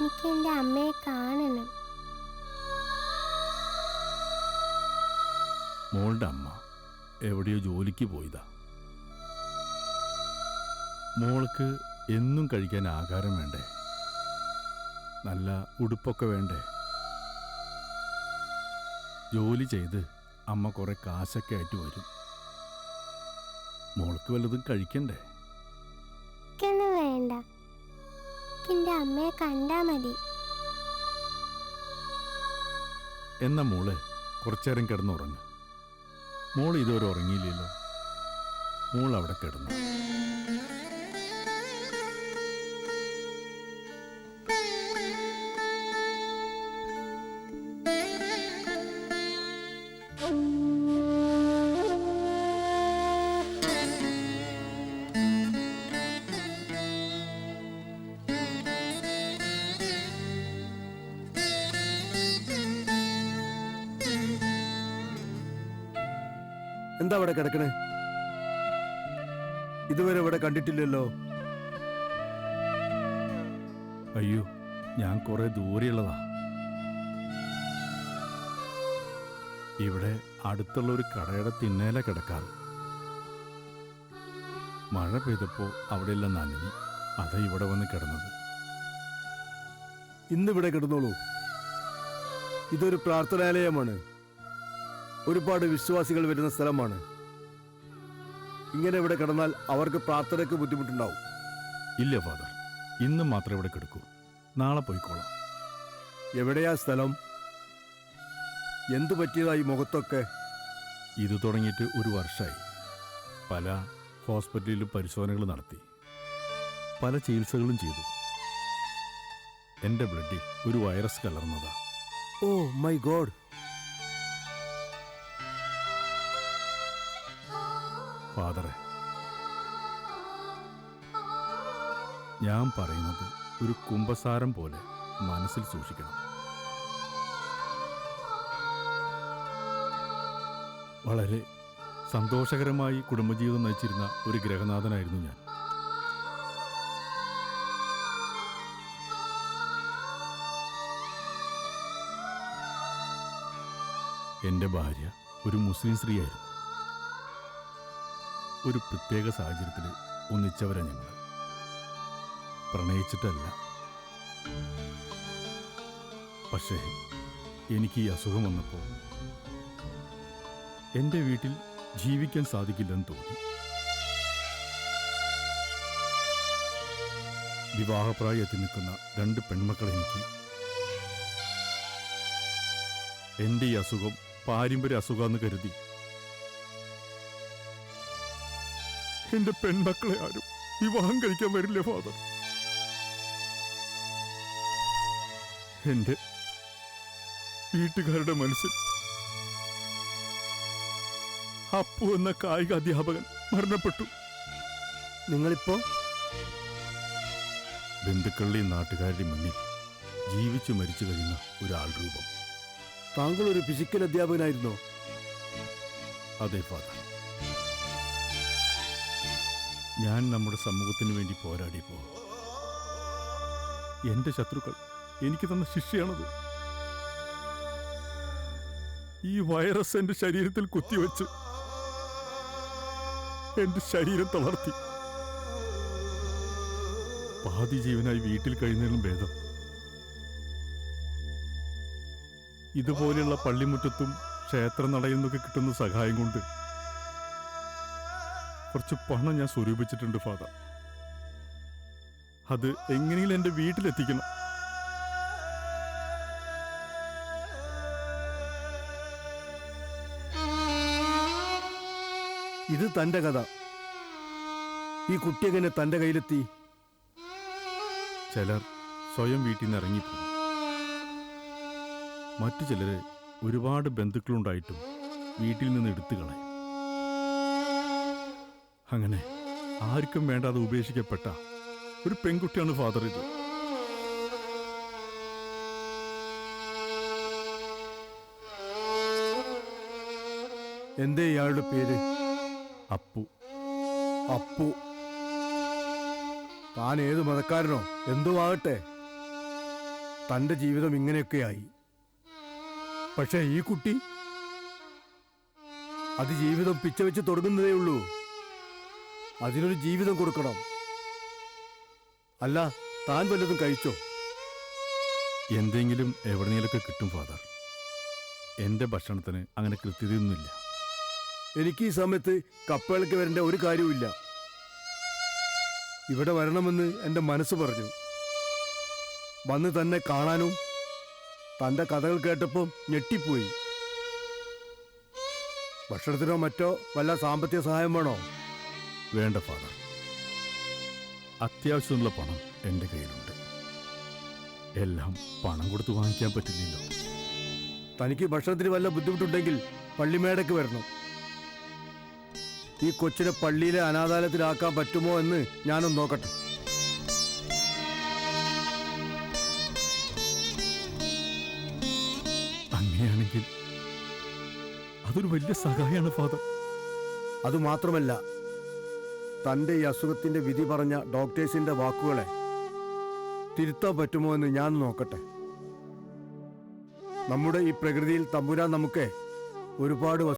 എനിക്ക് എന്റെ അമ്മയെ കാണണം. മോളുടെ അമ്മ എവിടെയോ ജോലിക്ക് പോയതാ. മോൾക്ക് എന്നും കഴിക്കാൻ ആഹാരം വേണ്ടേ? നല്ല ഉടുപ്പൊക്കെ വേണ്ടേ? ജോലി ചെയ്ത് അമ്മ കുറെ കാശൊക്കെ ആയിട്ട് വരും. മോൾക്ക് വല്ലതും കഴിക്കണ്ടേ? അമ്മയെ കണ്ടാ മതി. എന്നാ മോളെ കുറച്ചേരം കിടന്നുറങ്ങ. മോൾ ഇതുവരെ ഉറങ്ങിയില്ലല്ലോ. മോൾ അവിടെ കിടന്നു. എന്താ അവിടെ കിടക്കണേ? ഇതുവരെ ഇവിടെ കണ്ടിട്ടില്ലല്ലോ. അയ്യോ ഞാൻ കുറെ ദൂരെയുള്ളതാ. ഇവിടെ അടുത്തുള്ള ഒരു കടയുടെ തിന്നേല കിടക്കാറ്. മഴ പെയ്തപ്പോ അവിടെയെല്ലാം നനഞ്ഞു അതാ ഇവിടെ വന്ന് കിടന്നത്. ഇന്നിവിടെ കിടന്നോളൂ. ഇതൊരു പ്രാർത്ഥനാലയമാണ്. ഒരുപാട് വിശ്വാസികൾ വരുന്ന സ്ഥലമാണ്. ഇങ്ങനെ ഇവിടെ കിടന്നാൽ അവർക്ക് പ്രാർത്ഥനയ്ക്ക് ബുദ്ധിമുട്ടുണ്ടാവും. ഇല്ല ഫാദർ. ഇന്ന് മാത്രം ഇവിടെ കിടക്കൂ. നാളെ പോയിക്കോളാം. എവിടെയാ സ്ഥലം? എന്തു പറ്റിയതായി മുഖത്തൊക്കെ? ഇത് തുടങ്ങിയിട്ട് ഒരു വർഷമായി പല ഹോസ്പിറ്റലിലും പരിശോധനകൾ നടത്തി. പല ചികിത്സകളും ചെയ്തു. എന്റെ ബ്ലഡിൽ ഒരു വൈറസ് കലർന്നതാ. Oh my God. ഫാദറെ. ഞാൻ പറയുന്നത് ഒരു കുംഭസാരം പോലെ മനസ്സിൽ സൂക്ഷിക്കണം. വളരെ സന്തോഷകരമായി കുടുംബജീവിതം നയിച്ചിരുന്ന ഒരു ഗ്രഹനാഥനായിരുന്നു ഞാൻ. എന്റെ ഭാര്യ ഒരു മുസ്ലിം സ്ത്രീയായിരുന്നു. ഒരു പ്രത്യേക സാഹചര്യത്തിൽ ഒന്നിച്ചവരാ ഞങ്ങൾ പ്രണയിച്ചിട്ടല്ല. പക്ഷേ എനിക്ക് ഈ അസുഖം വന്നപ്പോൾ എന്റെ വീട്ടിൽ ജീവിക്കാൻ സാധിക്കില്ലെന്ന് തോന്നി. വിവാഹപ്രായം എത്തി നിൽക്കുന്ന രണ്ട് പെൺമക്കളെ എനിക്ക് എന്റെ ഈ അസുഖം പാരമ്പര്യ അസുഖമെന്ന് കരുതി എന്റെ പെൺമക്കളെ ആരും വിവാഹം കഴിക്കാൻ വരില്ല ഫാദർ എന്റെ വീട്ടുകാരുടെ മനസ്സിൽ അപ്പു എന്ന കായിക അധ്യാപകൻ മരണപ്പെട്ടു. നിങ്ങളിപ്പോ? ബന്ധുക്കളുടെയും നാട്ടുകാരുടെയും മുന്നിൽ ജീവിച്ചു മരിച്ചു കഴിയുന്ന ഒരാൾ രൂപം. താങ്കൾ ഒരു ഫിസിക്കൽ അധ്യാപകനായിരുന്നോ? അതെ ഫാദർ ഞാൻ നമ്മുടെ സമൂഹത്തിന് വേണ്ടി പോരാടിയപ്പോ എന്റെ ശത്രുക്കൾ എനിക്ക് തന്ന ശിക്ഷയാണത്. ഈ വൈറസ് എന്റെ ശരീരത്തിൽ കുത്തിവെച്ച് എന്റെ ശരീരം തളർത്തി. പാതി ജീവനായി വീട്ടിൽ കഴിയുന്നതിലും ഭേദം. ഇതുപോലെയുള്ള പള്ളിമുറ്റത്തും ക്ഷേത്രനടയിൽ നിന്നൊക്കെ കിട്ടുന്ന സഹായം കൊണ്ട് കുറച്ച് പണം ഞാൻ സ്വരൂപിച്ചിട്ടുണ്ട് ഫാദർ. അത് എങ്ങനെയും എന്റെ വീട്ടിലെത്തിക്കണം. ഇത് തന്റെ കഥ. ഈ കുട്ടി എങ്ങനെ തന്റെ കയ്യിലെത്തി? ചിലർ സ്വയം വീട്ടിൽ നിന്ന് ഇറങ്ങിപ്പോയി മറ്റു ചിലര് ഒരുപാട് ബന്ധുക്കളുണ്ടായിട്ടും വീട്ടിൽ നിന്ന് എടുത്തു കളയും. അങ്ങനെ ആർക്കും വേണ്ടാതെ ഉപേക്ഷിക്കപ്പെട്ട ഒരു പെൺകുട്ടിയാണ് ഫാദർ ഇത്. എന്തേ ഇയാളുടെ പേര്? അപ്പു. അപ്പു. താൻ ഏത് മതക്കാരനോ എന്തോ ആകട്ടെ. തന്റെ ജീവിതം ഇങ്ങനെയൊക്കെയായി. പക്ഷേ ഈ കുട്ടി അത് ജീവിതം പിച്ച വെച്ച് തുടങ്ങുന്നതേ ഉള്ളൂ. അതിനൊരു ജീവിതം കൊടുക്കണം. അല്ല താൻ വല്ലതും കഴിച്ചോ? എന്തെങ്കിലും എവിടെയെങ്കിലൊക്കെ കിട്ടും ഫാദർ. എന്റെ ഭക്ഷണത്തിന് അങ്ങനെ കൃത്യതയൊന്നുമില്ല. എനിക്ക് ഈ സമയത്ത് കപ്പേളയ്ക്ക് വരേണ്ട ഒരു കാര്യവുമില്ല. ഇവിടെ വരണമെന്ന് എന്റെ മനസ്സ് പറഞ്ഞു. വന്ന് തന്നെ കാണാനും തന്റെ കഥകൾ കേട്ടപ്പോൾ ഞെട്ടിപ്പോയി. ഭക്ഷണത്തിനോ മറ്റോ വല്ല സാമ്പത്തിക സഹായം വേണോ? വേണ്ട ഫാദർ. അത്യാവശ്യമുള്ള പണം എന്റെ കയ്യിലുണ്ട്. എല്ലാം പണം കൊടുത്ത് വാങ്ങിക്കാൻ പറ്റില്ലല്ലോ. തനിക്ക് ഭക്ഷണത്തിന് വല്ല ബുദ്ധിമുട്ടുണ്ടെങ്കിൽ പള്ളിമേടയ്ക്ക് വരണം. ഈ കൊച്ചിനെ പള്ളിയിലെ അനാഥാലയത്തിലാക്കാൻ പറ്റുമോ എന്ന് ഞാനൊന്ന് നോക്കട്ടെ. അങ്ങനെയാണെങ്കിൽ അതൊരു വലിയ സഹായമാണ് ഫാദർ. അതുമാത്രമല്ല തന്റെ ഈ അസുഖത്തിന്റെ വിധി പറഞ്ഞ ഡോക്ടേഴ്സിന്റെ വാക്കുകളെ തിരുത്താൻ പറ്റുമോ എന്ന് ഞാൻ നോക്കട്ടെ. നമ്മുടെ ഈ പ്രകൃതിയിൽ തമ്പുരാൻ നമുക്ക് ഒരുപാട്